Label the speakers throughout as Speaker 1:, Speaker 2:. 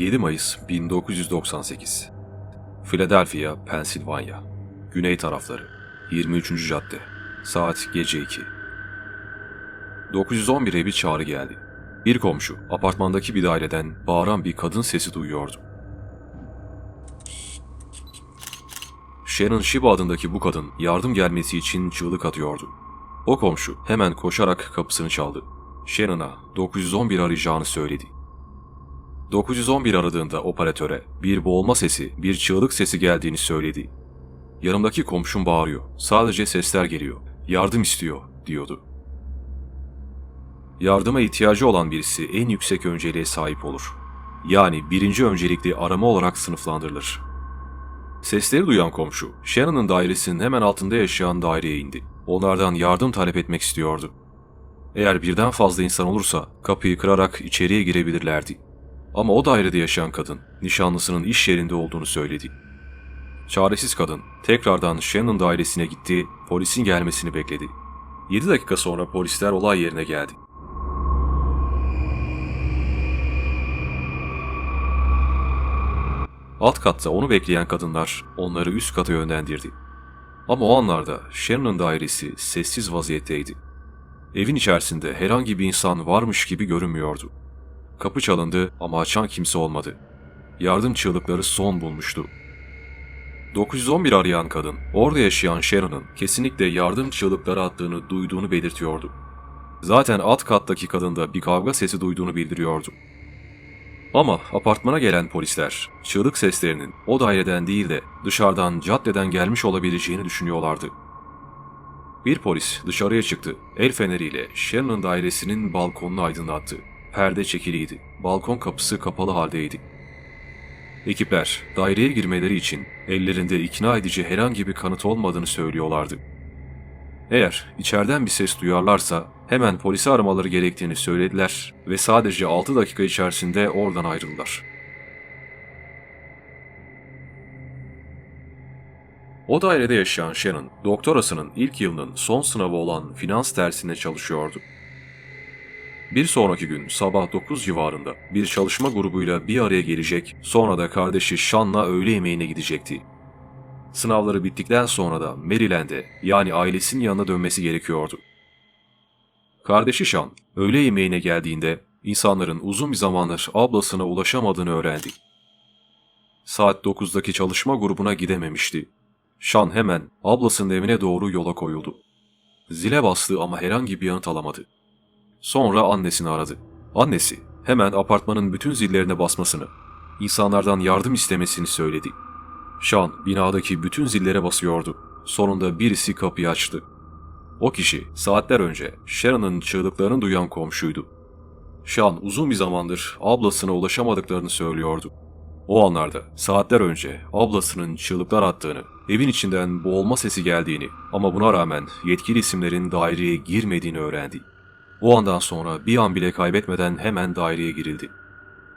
Speaker 1: 7 Mayıs 1998 Philadelphia, Pensilvanya Güney tarafları 23. cadde Saat gece 2 911'e bir çağrı geldi. Bir komşu apartmandaki bir daireden bağıran bir kadın sesi duyuyordu. Sharon Shiba adındaki bu kadın yardım gelmesi için çığlık atıyordu. O komşu hemen koşarak kapısını çaldı. Shannon'a 911 arayacağını söyledi. 911 aradığında operatöre bir boğulma sesi, bir çığlık sesi geldiğini söyledi. Yanımdaki komşum bağırıyor. Sadece sesler geliyor. Yardım istiyor, diyordu. Yardıma ihtiyacı olan birisi en yüksek önceliğe sahip olur. Yani birinci öncelikli arama olarak sınıflandırılır. Sesleri duyan komşu, Shannon'ın dairesinin hemen altında yaşayan daireye indi. Onlardan yardım talep etmek istiyordu. Eğer birden fazla insan olursa kapıyı kırarak içeriye girebilirlerdi. Ama o dairede yaşayan kadın, nişanlısının iş yerinde olduğunu söyledi. Çaresiz kadın tekrardan Shannon dairesine gitti, polisin gelmesini bekledi. 7 dakika sonra polisler olay yerine geldi. Alt katta onu bekleyen kadınlar onları üst kata yönlendirdi. Ama o anlarda Shannon'ın dairesi sessiz vaziyetteydi. Evin içerisinde herhangi bir insan varmış gibi görünmüyordu. Kapı çalındı ama açan kimse olmadı. Yardım çığlıkları son bulmuştu. 911 arayan kadın, orada yaşayan Sharon'ın kesinlikle yardım çığlıkları attığını duyduğunu belirtiyordu. Zaten alt kattaki kadın da bir kavga sesi duyduğunu bildiriyordu. Ama apartmana gelen polisler çığlık seslerinin o daireden değil de dışarıdan caddeden gelmiş olabileceğini düşünüyorlardı. Bir polis dışarıya çıktı. El feneriyle Shannon'ın dairesinin balkonunu aydınlattı. Perde çekiliydi. Balkon kapısı kapalı haldeydi. Ekipler daireye girmeleri için ellerinde ikna edici herhangi bir kanıt olmadığını söylüyorlardı. Eğer içeriden bir ses duyarlarsa hemen polisi aramaları gerektiğini söylediler ve sadece 6 dakika içerisinde oradan ayrıldılar. O dairede yaşayan Shannon, doktorasının ilk yılının son sınavı olan finans dersinde çalışıyordu. Bir sonraki gün sabah 9 civarında bir çalışma grubuyla bir araya gelecek, sonra da kardeşi Sean'la öğle yemeğine gidecekti. Sınavları bittikten sonra da Maryland'e yani ailesinin yanına dönmesi gerekiyordu. Kardeşi Sean öğle yemeğine geldiğinde insanların uzun bir zamandır ablasına ulaşamadığını öğrendi. Saat 9'daki çalışma grubuna gidememişti. Sean hemen ablasının evine doğru yola koyuldu. Zile bastı ama herhangi bir yanıt alamadı. Sonra annesini aradı. Annesi hemen apartmanın bütün zillerine basmasını, insanlardan yardım istemesini söyledi. Sean binadaki bütün zillere basıyordu. Sonunda birisi kapıyı açtı. O kişi saatler önce Sharon'ın çığlıklarını duyan komşuydu. Sean uzun bir zamandır ablasına ulaşamadıklarını söylüyordu. O anlarda saatler önce ablasının çığlıklar attığını, evin içinden boğulma sesi geldiğini ama buna rağmen yetkili isimlerin daireye girmediğini öğrendi. O andan sonra bir an bile kaybetmeden hemen daireye girildi.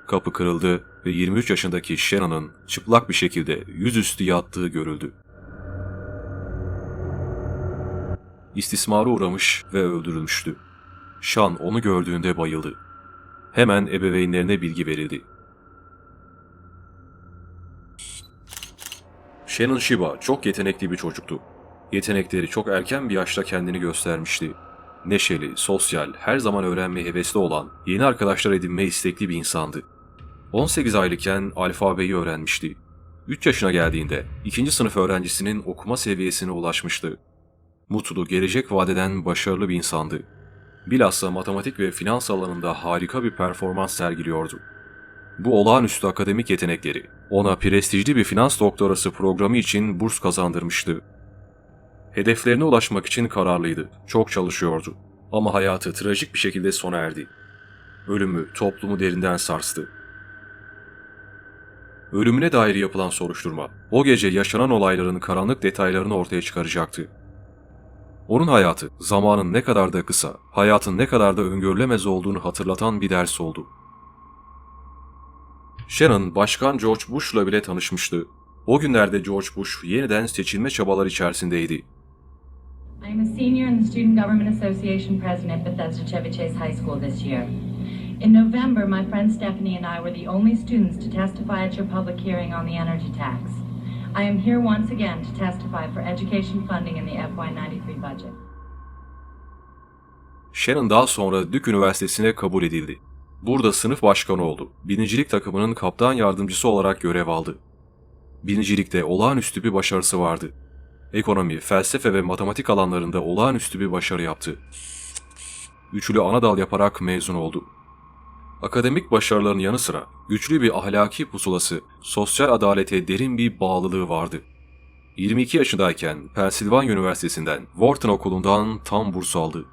Speaker 1: Kapı kırıldı ve 23 yaşındaki Shannon'ın çıplak bir şekilde yüzüstü yattığı görüldü. İstismara uğramış ve öldürülmüştü. Sean onu gördüğünde bayıldı. Hemen ebeveynlerine bilgi verildi. Shannon Shiba çok yetenekli bir çocuktu. Yetenekleri çok erken bir yaşta kendini göstermişti. Neşeli, sosyal, her zaman öğrenmeye hevesli olan, yeni arkadaşlar edinmeye istekli bir insandı. 18 aylıkken alfabeyi öğrenmişti. 3 yaşına geldiğinde ikinci sınıf öğrencisinin okuma seviyesine ulaşmıştı. Mutlu, gelecek vadeden başarılı bir insandı. Bilhassa matematik ve finans alanında harika bir performans sergiliyordu. Bu olağanüstü akademik yetenekleri ona prestijli bir finans doktorası programı için burs kazandırmıştı. Hedeflerine ulaşmak için kararlıydı, çok çalışıyordu. Ama hayatı trajik bir şekilde sona erdi. Ölümü toplumu derinden sarstı. Ölümüne dair yapılan soruşturma, o gece yaşanan olayların karanlık detaylarını ortaya çıkaracaktı. Onun hayatı, zamanın ne kadar da kısa, hayatın ne kadar da öngörülemez olduğunu hatırlatan bir ders oldu. Shannon, Başkan George Bush'la bile tanışmıştı. O günlerde George Bush yeniden seçilme çabaları içerisindeydi.
Speaker 2: I am a senior and the Student Government Association president at Bethesda Chevy High School this year. In November, my friend Stephanie and I were the only students to testify at your public hearing on the energy tax. I am here once again to testify for education funding in the FY93 budget.
Speaker 1: Shannon daha sonra Duke Üniversitesi'ne kabul edildi. Burada sınıf başkanı oldu. Birincilik takımının kaptan yardımcısı olarak görev aldı. Birincilikte olağanüstü bir başarısı vardı. Ekonomi, felsefe ve matematik alanlarında olağanüstü bir başarı yaptı. Üçlü ana dal yaparak mezun oldu. Akademik başarıların yanı sıra güçlü bir ahlaki pusulası, sosyal adalete derin bir bağlılığı vardı. 22 yaşındayken Pennsylvania Üniversitesi'nden Wharton Okulu'ndan tam burs aldı.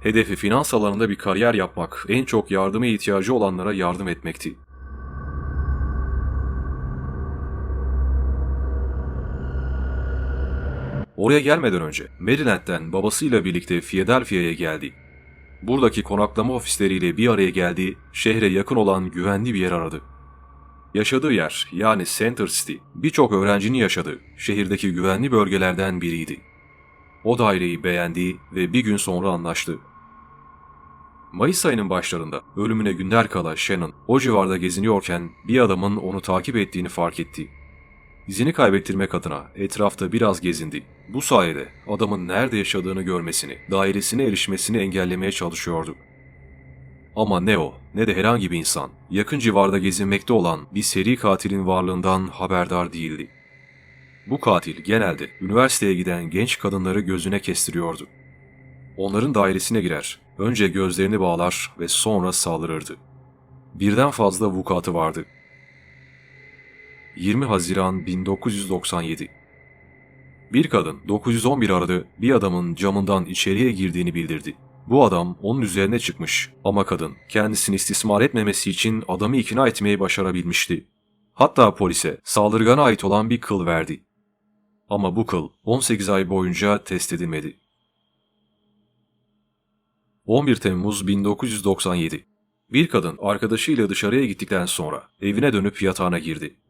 Speaker 1: Hedefi finans alanında bir kariyer yapmak, en çok yardıma ihtiyacı olanlara yardım etmekti. Oraya gelmeden önce Maryland'den babasıyla birlikte Philadelphia'ya geldi. Buradaki konaklama ofisleriyle bir araya geldi, şehre yakın olan güvenli bir yer aradı. Yaşadığı yer yani Center City birçok öğrencinin yaşadığı şehirdeki güvenli bölgelerden biriydi. O daireyi beğendi ve bir gün sonra anlaştı. Mayıs ayının başlarında ölümüne günler kala Shannon o civarda geziniyorken bir adamın onu takip ettiğini fark etti. İzini kaybettirmek adına etrafta biraz gezindi. Bu sayede adamın nerede yaşadığını görmesini, dairesine erişmesini engellemeye çalışıyordu. Ama ne o ne de herhangi bir insan yakın civarda gezinmekte olan bir seri katilin varlığından haberdar değildi. Bu katil genelde üniversiteye giden genç kadınları gözüne kestiriyordu. Onların dairesine girer, önce gözlerini bağlar ve sonra saldırırdı. Birden fazla vukuatı vardı. 20 Haziran 1997 Bir kadın 911 aradı bir adamın camından içeriye girdiğini bildirdi. Bu adam onun üzerine çıkmış ama kadın kendisini istismar etmemesi için adamı ikna etmeyi başarabilmişti. Hatta polise saldırgana ait olan bir kıl verdi. Ama bu kıl 18 ay boyunca test edilmedi. 11 Temmuz 1997 Bir kadın arkadaşıyla dışarıya gittikten sonra evine dönüp yatağına girdi.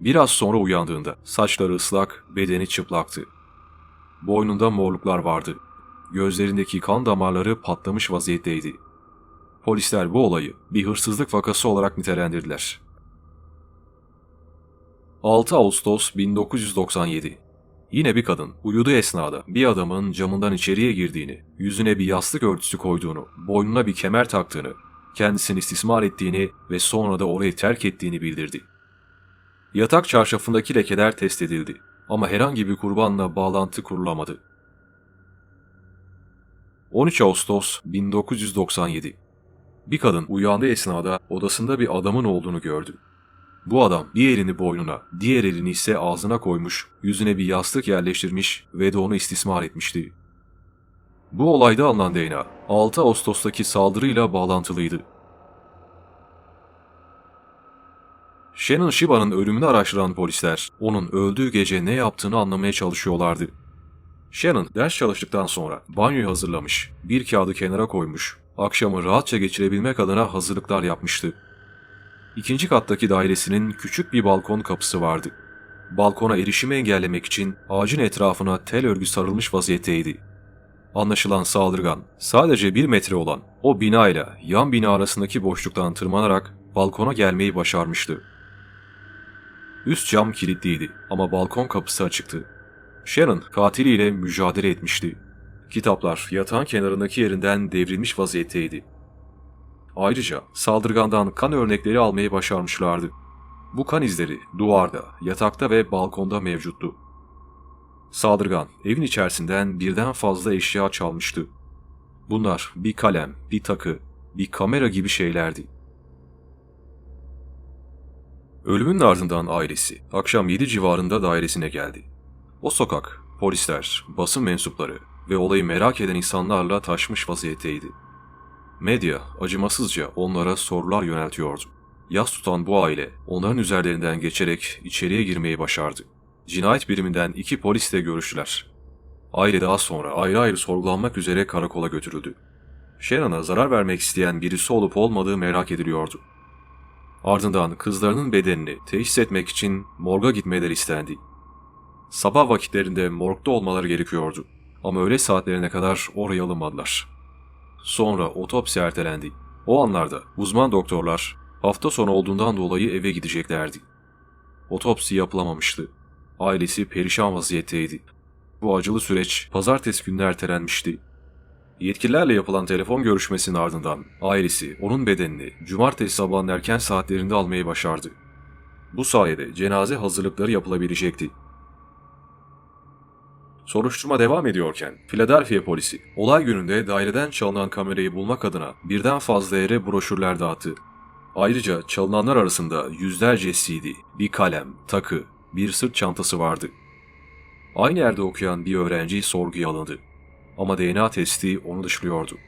Speaker 1: Biraz sonra uyandığında saçları ıslak, bedeni çıplaktı. Boynunda morluklar vardı. Gözlerindeki kan damarları patlamış vaziyetteydi. Polisler bu olayı bir hırsızlık vakası olarak nitelendirdiler. 6 Ağustos 1997 Yine bir kadın uyuduğu esnada bir adamın camından içeriye girdiğini, yüzüne bir yastık örtüsü koyduğunu, boynuna bir kemer taktığını, kendisini istismar ettiğini ve sonra da orayı terk ettiğini bildirdi. Yatak çarşafındaki lekeler test edildi ama herhangi bir kurbanla bağlantı kurulamadı. 13 Ağustos 1997 Bir kadın uyandığı esnada odasında bir adamın olduğunu gördü. Bu adam bir elini boynuna, diğer elini ise ağzına koymuş, yüzüne bir yastık yerleştirmiş ve de onu istismar etmişti. Bu olayda alınan DNA 6 Ağustos'taki saldırıyla bağlantılıydı. Shannon Shiba'nın ölümünü araştıran polisler onun öldüğü gece ne yaptığını anlamaya çalışıyorlardı. Shannon ders çalıştıktan sonra banyoyu hazırlamış, bir kağıdı kenara koymuş, akşamı rahatça geçirebilmek adına hazırlıklar yapmıştı. İkinci kattaki dairesinin küçük bir balkon kapısı vardı. Balkona erişimi engellemek için ağacın etrafına tel örgü sarılmış vaziyetteydi. Anlaşılan saldırgan sadece bir metre olan o bina ile yan bina arasındaki boşluktan tırmanarak balkona gelmeyi başarmıştı. Üst cam kilitliydi ama balkon kapısı açıktı. Shannon katiliyle mücadele etmişti. Kitaplar yatağın kenarındaki yerinden devrilmiş vaziyetteydi. Ayrıca saldırgandan kan örnekleri almayı başarmışlardı. Bu kan izleri duvarda, yatakta ve balkonda mevcuttu. Saldırgan evin içerisinden birden fazla eşya çalmıştı. Bunlar bir kalem, bir takı, bir kamera gibi şeylerdi. Ölümün ardından ailesi akşam 7 civarında dairesine geldi. O sokak, polisler, basın mensupları ve olayı merak eden insanlarla taşmış vaziyetteydi. Medya acımasızca onlara sorular yöneltiyordu. Yas tutan bu aile onların üzerlerinden geçerek içeriye girmeyi başardı. Cinayet biriminden iki polisle görüştüler. Aile daha sonra ayrı ayrı sorgulanmak üzere karakola götürüldü. Shannon'a zarar vermek isteyen birisi olup olmadığı merak ediliyordu. Ardından kızlarının bedenini teşhis etmek için morga gitmeleri istendi. Sabah vakitlerinde morgda olmaları gerekiyordu ama öğle saatlerine kadar oraya alınmadılar. Sonra otopsi ertelendi. O anlarda uzman doktorlar hafta sonu olduğundan dolayı eve gideceklerdi. Otopsi yapılamamıştı. Ailesi perişan vaziyetteydi. Bu acılı süreç pazartesi gününe ertelenmişti. Yetkililerle yapılan telefon görüşmesinin ardından ailesi onun bedenini cumartesi sabahın erken saatlerinde almayı başardı. Bu sayede cenaze hazırlıkları yapılabilecekti. Soruşturma devam ediyorken Philadelphia polisi olay gününde daireden çalınan kamerayı bulmak adına birden fazla yere broşürler dağıttı. Ayrıca çalınanlar arasında yüzlerce CD, bir kalem, takı, bir sırt çantası vardı. Aynı yerde okuyan bir öğrenci sorguya alındı. Ama DNA testi onu dışlıyordu.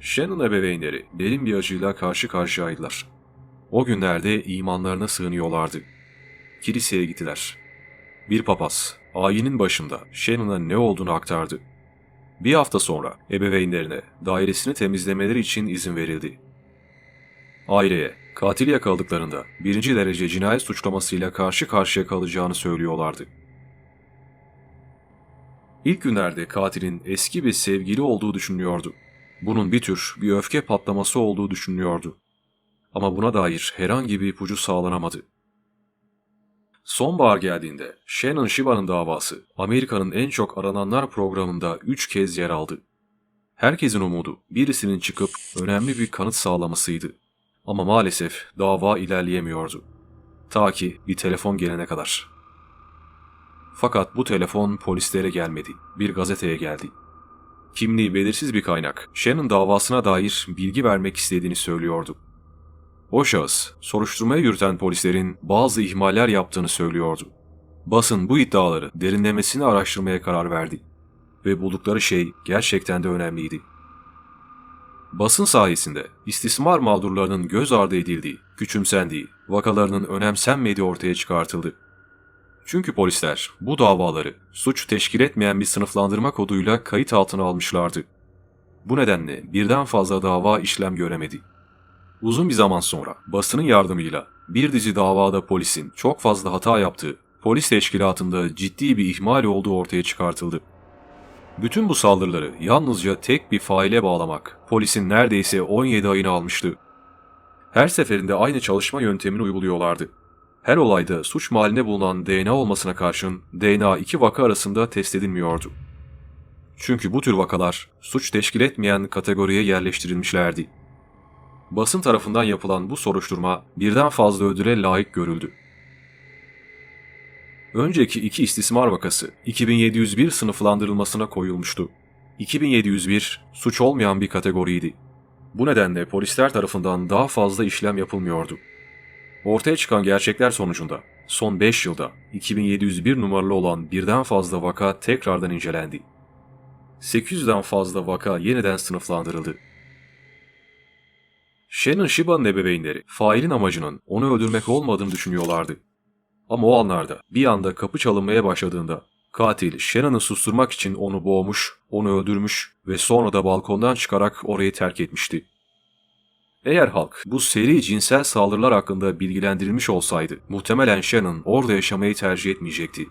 Speaker 1: Shannon ebeveynleri derin bir acıyla karşı karşıyaydılar. O günlerde imanlarına sığınıyorlardı. Kiliseye gittiler. Bir papaz, ayinin başında Shannon'a ne olduğunu aktardı. Bir hafta sonra ebeveynlerine dairesini temizlemeleri için izin verildi. Aileye katil yakaladıklarında birinci derece cinayet suçlamasıyla karşı karşıya kalacağını söylüyorlardı. İlk günlerde katilin eski bir sevgili olduğu düşünülüyordu. Bunun bir tür bir öfke patlaması olduğu düşünülüyordu. Ama buna dair herhangi bir ipucu sağlanamadı. Sonbahar geldiğinde Shannon Shiba'nın davası Amerika'nın en çok arananlar programında 3 kez yer aldı. Herkesin umudu birisinin çıkıp önemli bir kanıt sağlamasıydı. Ama maalesef dava ilerleyemiyordu. Ta ki bir telefon gelene kadar. Fakat bu telefon polislere gelmedi. Bir gazeteye geldi. Kimliği belirsiz bir kaynak Shannon davasına dair bilgi vermek istediğini söylüyordu. O şahıs, soruşturmayı yürüten polislerin bazı ihmaller yaptığını söylüyordu. Basın bu iddiaları derinlemesine araştırmaya karar verdi. Ve buldukları şey gerçekten de önemliydi. Basın sayesinde istismar mağdurlarının göz ardı edildiği, küçümsendiği, vakalarının önemsenmediği ortaya çıkartıldı. Çünkü polisler bu davaları suç teşkil etmeyen bir sınıflandırma koduyla kayıt altına almışlardı. Bu nedenle birden fazla dava işlem göremedi. Uzun bir zaman sonra basının yardımıyla bir dizi davada polisin çok fazla hata yaptığı, polis teşkilatında ciddi bir ihmal olduğu ortaya çıkartıldı. Bütün bu saldırıları yalnızca tek bir faile bağlamak polisin neredeyse 17 ayını almıştı. Her seferinde aynı çalışma yöntemini uyguluyorlardı. Her olayda suç mahallinde bulunan DNA olmasına karşın DNA iki vaka arasında test edilmiyordu. Çünkü bu tür vakalar suç teşkil etmeyen kategoriye yerleştirilmişlerdi. Basın tarafından yapılan bu soruşturma birden fazla ödüle layık görüldü. Önceki iki istismar vakası 2701 sınıflandırılmasına koyulmuştu. 2701 suç olmayan bir kategoriydi. Bu nedenle polisler tarafından daha fazla işlem yapılmıyordu. Ortaya çıkan gerçekler sonucunda son 5 yılda 2701 numaralı olan birden fazla vaka tekrardan incelendi. 800'den fazla vaka yeniden sınıflandırıldı. Shannon Shiba'nın ebeveynleri failin amacının onu öldürmek olmadığını düşünüyorlardı. Ama o anlarda bir anda kapı çalınmaya başladığında katil Shannon'ı susturmak için onu boğmuş, onu öldürmüş ve sonra da balkondan çıkarak orayı terk etmişti. Eğer halk bu seri cinsel saldırılar hakkında bilgilendirilmiş olsaydı muhtemelen Shannon orada yaşamayı tercih etmeyecekti.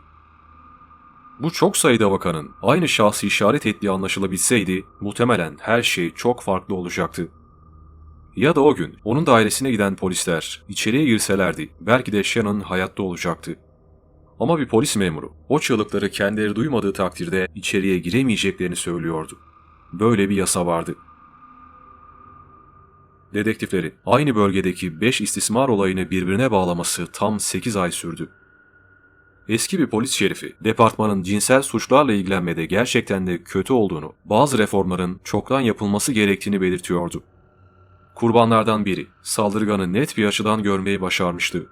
Speaker 1: Bu çok sayıda vakanın aynı şahsı işaret ettiği anlaşılabilseydi muhtemelen her şey çok farklı olacaktı. Ya da o gün onun dairesine giden polisler içeriye girselerdi belki de Shannon hayatta olacaktı. Ama bir polis memuru o çığlıkları kendileri duymadığı takdirde içeriye giremeyeceklerini söylüyordu. Böyle bir yasa vardı. Dedektiflerin aynı bölgedeki 5 istismar olayını birbirine bağlaması tam 8 ay sürdü. Eski bir polis şerifi, departmanın cinsel suçlarla ilgilenmede gerçekten de kötü olduğunu, bazı reformların çoktan yapılması gerektiğini belirtiyordu. Kurbanlardan biri saldırganı net bir açıdan görmeyi başarmıştı.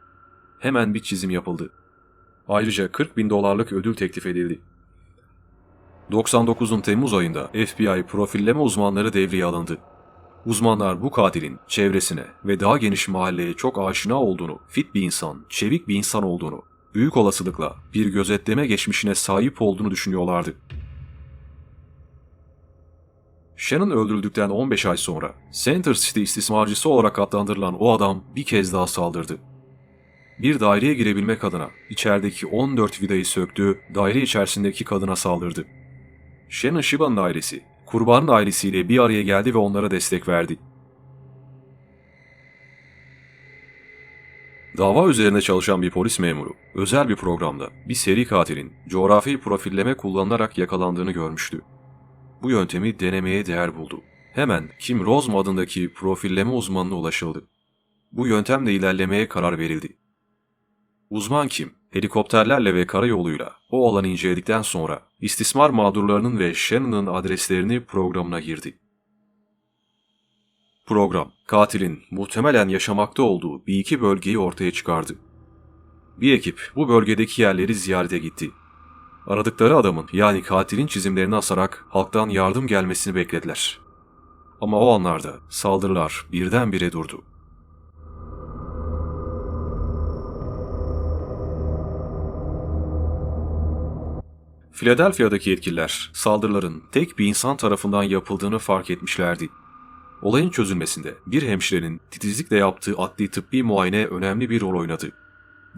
Speaker 1: Hemen bir çizim yapıldı. Ayrıca 40 bin dolarlık ödül teklif edildi. 99'un Temmuz ayında FBI profilleme uzmanları devreye alındı. Uzmanlar bu katilin çevresine ve daha geniş mahalleye çok aşina olduğunu, fit bir insan, çevik bir insan olduğunu, büyük olasılıkla bir gözetleme geçmişine sahip olduğunu düşünüyorlardı. Shannon öldürüldükten 15 ay sonra Center City istismarcısı olarak adlandırılan o adam bir kez daha saldırdı. bir daireye girebilmek adına içerideki 14 vidayı söktü, daire içerisindeki kadına saldırdı. Shannon Shiba'nın ailesi, kurbanın ailesiyle bir araya geldi ve onlara destek verdi. Dava üzerine çalışan bir polis memuru, özel bir programda bir seri katilin coğrafi profilleme kullanılarak yakalandığını görmüştü. Bu yöntemi denemeye değer buldu. Hemen Kim Rosm adındaki profilleme uzmanına ulaşıldı. Bu yöntemle ilerlemeye karar verildi. Uzman Kim, helikopterlerle ve karayoluyla o alanı inceledikten sonra istismar mağdurlarının ve Shannon'ın adreslerini programına girdi. Program, katilin muhtemelen yaşamakta olduğu bir iki bölgeyi ortaya çıkardı. Bir ekip bu bölgedeki yerleri ziyarete gitti. Aradıkları adamın yani katilin çizimlerini asarak halktan yardım gelmesini beklediler. Ama o anlarda saldırılar birdenbire durdu. Philadelphia'daki yetkililer saldırıların tek bir insan tarafından yapıldığını fark etmişlerdi. Olayın çözülmesinde bir hemşirenin titizlikle yaptığı adli tıbbi muayene önemli bir rol oynadı.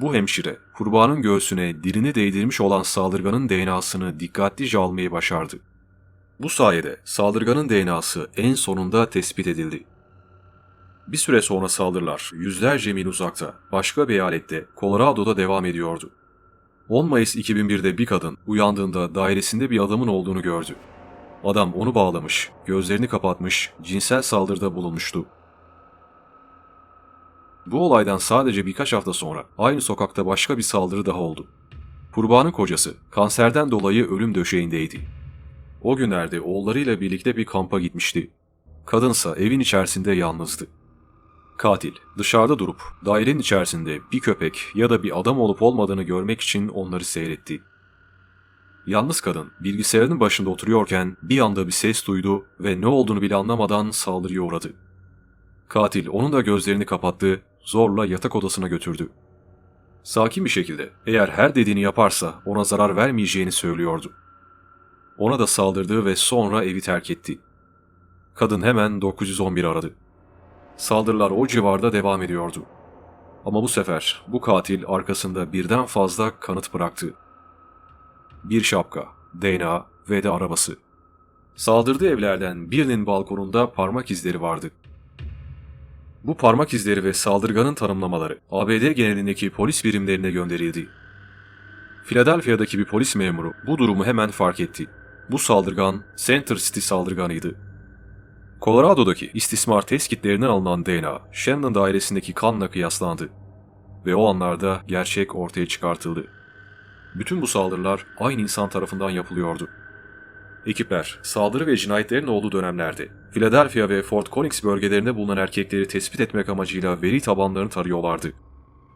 Speaker 1: Bu hemşire, kurbanın göğsüne dilini değdirmiş olan saldırganın DNA'sını dikkatlice almayı başardı. Bu sayede saldırganın DNA'sı en sonunda tespit edildi. Bir süre sonra saldırılar yüzlerce mil uzakta, başka bir eyalette, Colorado'da devam ediyordu. 10 Mayıs 2001'de bir kadın uyandığında dairesinde bir adamın olduğunu gördü. Adam onu bağlamış, gözlerini kapatmış, cinsel saldırıda bulunmuştu. Bu olaydan sadece birkaç hafta sonra aynı sokakta başka bir saldırı daha oldu. Kurbanın kocası kanserden dolayı ölüm döşeğindeydi. O günlerde oğullarıyla birlikte bir kampa gitmişti. Kadınsa evin içerisinde yalnızdı. Katil dışarıda durup dairenin içerisinde bir köpek ya da bir adam olup olmadığını görmek için onları seyretti. Yalnız kadın bilgisayarının başında oturuyorken bir anda bir ses duydu ve ne olduğunu bile anlamadan saldırıya uğradı. Katil onun da gözlerini kapattı, zorla yatak odasına götürdü. Sakin bir şekilde eğer her dediğini yaparsa ona zarar vermeyeceğini söylüyordu. Ona da saldırdı ve sonra evi terk etti. Kadın hemen 911 aradı. Saldırılar o civarda devam ediyordu. Ama bu sefer bu katil arkasında birden fazla kanıt bıraktı. Bir şapka, DNA ve de arabası. Saldırdığı evlerden birinin balkonunda parmak izleri vardı. Bu parmak izleri ve saldırganın tanımlamaları ABD genelindeki polis birimlerine gönderildi. Philadelphia'daki bir polis memuru bu durumu hemen fark etti. Bu saldırgan Center City saldırganıydı. Colorado'daki istismar test kitlerinden alınan DNA, Shannon dairesindeki kanla kıyaslandı. Ve o anlarda gerçek ortaya çıkartıldı. Bütün bu saldırılar aynı insan tarafından yapılıyordu. Ekipler, saldırı ve cinayetlerin olduğu dönemlerde Philadelphia ve Fort Collins bölgelerinde bulunan erkekleri tespit etmek amacıyla veri tabanlarını tarıyorlardı.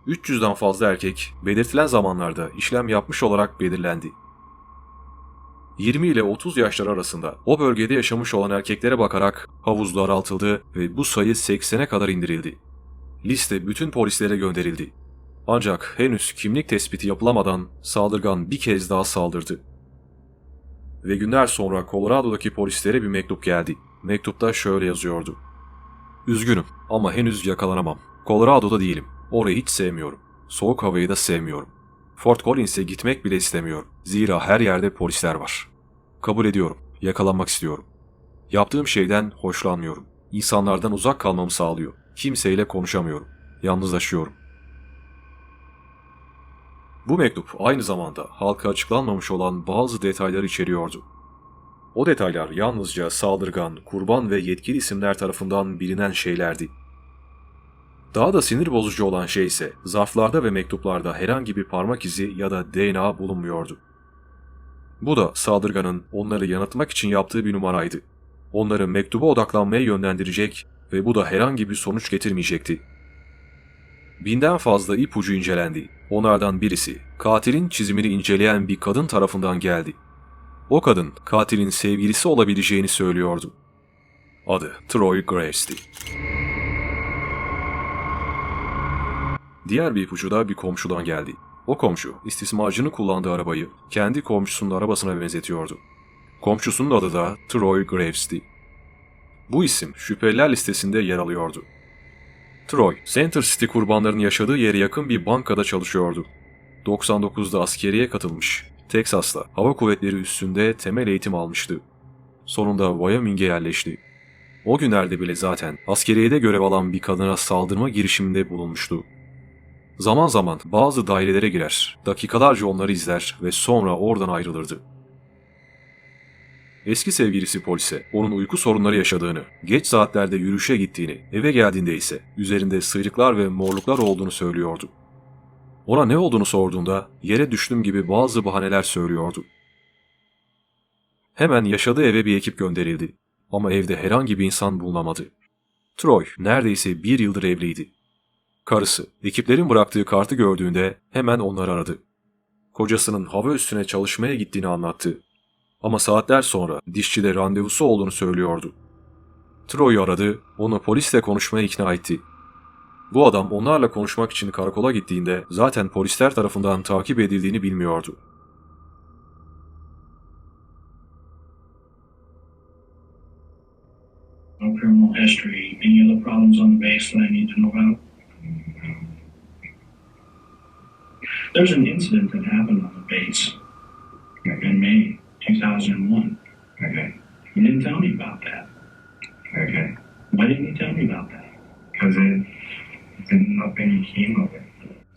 Speaker 1: 300'den fazla erkek belirtilen zamanlarda işlem yapmış olarak belirlendi. 20 ile 30 yaşlar arasında o bölgede yaşamış olan erkeklere bakarak havuz daraltıldı ve bu sayı 80'e kadar indirildi. Liste bütün polislere gönderildi. Ancak henüz kimlik tespiti yapılamadan saldırgan bir kez daha saldırdı. Ve günler sonra Colorado'daki polislere bir mektup geldi. Mektupta şöyle yazıyordu. Üzgünüm ama henüz yakalanamam. Colorado'da değilim. Orayı hiç sevmiyorum. Soğuk havayı da sevmiyorum. Fort Collins'e gitmek bile istemiyorum. Zira her yerde polisler var. Kabul ediyorum. Yakalanmak istiyorum. Yaptığım şeyden hoşlanmıyorum. İnsanlardan uzak kalmamı sağlıyor. Kimseyle konuşamıyorum. Yalnızlaşıyorum. Bu mektup aynı zamanda halka açıklanmamış olan bazı detaylar içeriyordu. O detaylar yalnızca saldırgan, kurban ve yetkili isimler tarafından bilinen şeylerdi. Daha da sinir bozucu olan şey ise zarflarda ve mektuplarda herhangi bir parmak izi ya da DNA bulunmuyordu. Bu da saldırganın onları yanıltmak için yaptığı bir numaraydı. Onları mektuba odaklanmaya yönlendirecek ve bu da herhangi bir sonuç getirmeyecekti. Binden fazla ipucu incelendi. Onlardan birisi katilin çizimini inceleyen bir kadın tarafından geldi. O kadın katilin sevgilisi olabileceğini söylüyordu. Adı Troy Graves'ti. Diğer bir ipucu da bir komşudan geldi. O komşu istismarcının kullandığı arabayı kendi komşusunun arabasına benzetiyordu. Komşusunun adı da Troy Graves'ti. Bu isim şüpheliler listesinde yer alıyordu. Troy, Center City kurbanlarının yaşadığı yere yakın bir bankada çalışıyordu. 99'da askeriye katılmış. Teksas'ta hava kuvvetleri üstünde temel eğitim almıştı. Sonunda Wyoming'e yerleşti. O günlerde bile zaten askeriyede görev alan bir kadına saldırma girişiminde bulunmuştu. Zaman zaman bazı dairelere girer, dakikalarca onları izler ve sonra oradan ayrılırdı. Eski sevgilisi polise onun uyku sorunları yaşadığını, geç saatlerde yürüyüşe gittiğini, eve geldiğinde ise üzerinde sıyrıklar ve morluklar olduğunu söylüyordu. Ona ne olduğunu sorduğunda yere düştüm gibi bazı bahaneler söylüyordu. Hemen yaşadığı eve bir ekip gönderildi ama evde herhangi bir insan bulunamadı. Troy neredeyse bir yıldır evliydi. Karısı ekiplerin bıraktığı kartı gördüğünde hemen onları aradı. Kocasının hava üstüne çalışmaya gittiğini anlattı. Ama saatler sonra dişçide randevusu olduğunu söylüyordu. Troy'u aradı, onu polisle konuşmaya ikna etti. Bu adam onlarla konuşmak için karakola gittiğinde zaten polisler tarafından takip edildiğini bilmiyordu.
Speaker 3: There's an incident that happened on the base in May 2001.
Speaker 4: Okay.
Speaker 3: You didn't tell me about that.
Speaker 4: Okay.
Speaker 3: Why didn't you tell me about that?
Speaker 4: Because it didn't nothing came of it.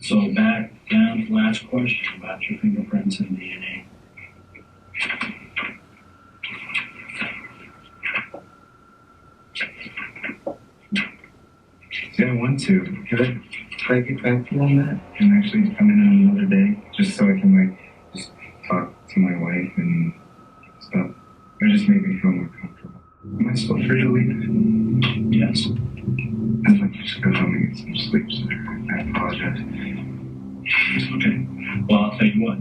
Speaker 3: So back down to the last question about your fingerprints and DNA.
Speaker 4: See, I want to. Could I, could I get back to you on that? And actually come in on another day, just so I can like to my wife and stuff. It just made me feel more comfortable. Am I still free to leave?
Speaker 3: Yes.
Speaker 4: I'd like to just go home and get some sleep, sir. I apologize.
Speaker 3: Okay. Well, I'll tell you what.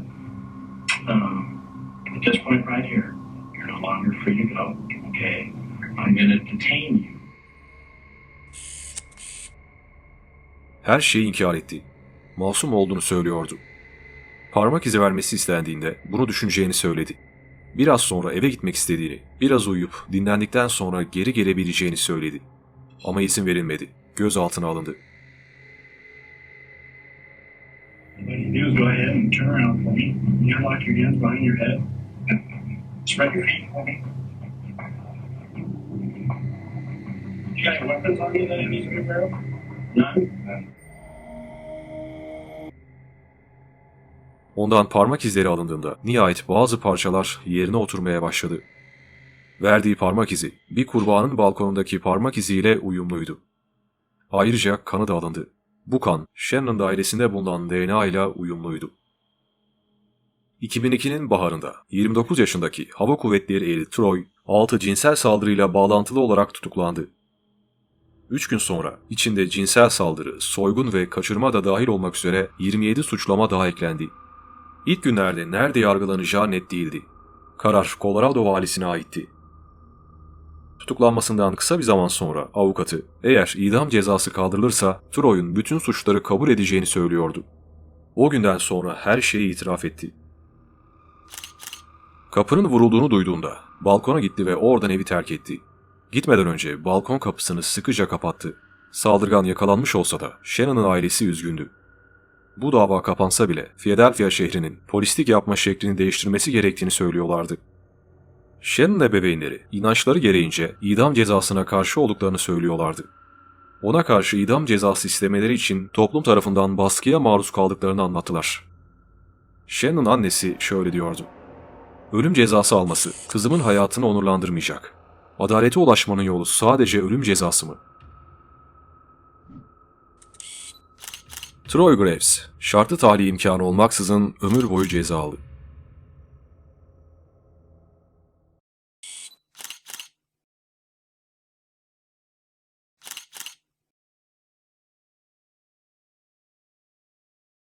Speaker 3: Um, at this point right here, you're no longer free to go. Okay. I'm going to detain you.
Speaker 1: Her şeyi inkar etti. Masum olduğunu söylüyordu. Parmak izi vermesi istendiğinde bunu düşüneceğini söyledi. Biraz sonra eve gitmek istediğini, biraz uyuyup dinlendikten sonra geri gelebileceğini söyledi. Ama izin verilmedi. Gözaltına alındı.
Speaker 3: You got weapons on you that I need to be aware? None?
Speaker 1: Ondan parmak izleri alındığında nihayet bazı parçalar yerine oturmaya başladı. Verdiği parmak izi bir kurbanın balkonundaki parmak iziyle uyumluydu. Ayrıca kanı da alındı. Bu kan Shannon dairesinde bulunan DNA ile uyumluydu. 2002'nin baharında 29 yaşındaki Hava Kuvvetleri eri Troy, 6 cinsel saldırıyla bağlantılı olarak tutuklandı. 3 gün sonra içinde cinsel saldırı, soygun ve kaçırma da dahil olmak üzere 27 suçlama daha eklendi. İlk günlerde nerede yargılanacağı net değildi. Karar Colorado valisine aitti. Tutuklanmasından kısa bir zaman sonra avukatı eğer idam cezası kaldırılırsa Troy'un bütün suçları kabul edeceğini söylüyordu. O günden sonra her şeyi itiraf etti. Kapının vurulduğunu duyduğunda balkona gitti ve oradan evi terk etti. Gitmeden önce balkon kapısını sıkıca kapattı. Saldırgan yakalanmış olsa da Shannon'ın ailesi üzgündü. Bu dava kapansa bile Philadelphia şehrinin polislik yapma şeklini değiştirmesi gerektiğini söylüyorlardı. Shannon ebeveynleri inançları gereğince idam cezasına karşı olduklarını söylüyorlardı. Ona karşı idam cezası istemeleri için toplum tarafından baskıya maruz kaldıklarını anlattılar. Shannon annesi şöyle diyordu. Ölüm cezası alması kızımın hayatını onurlandırmayacak. Adalete ulaşmanın yolu sadece ölüm cezası mı? Troy Graves, şartlı tahliye imkanı olmaksızın ömür boyu ceza aldı.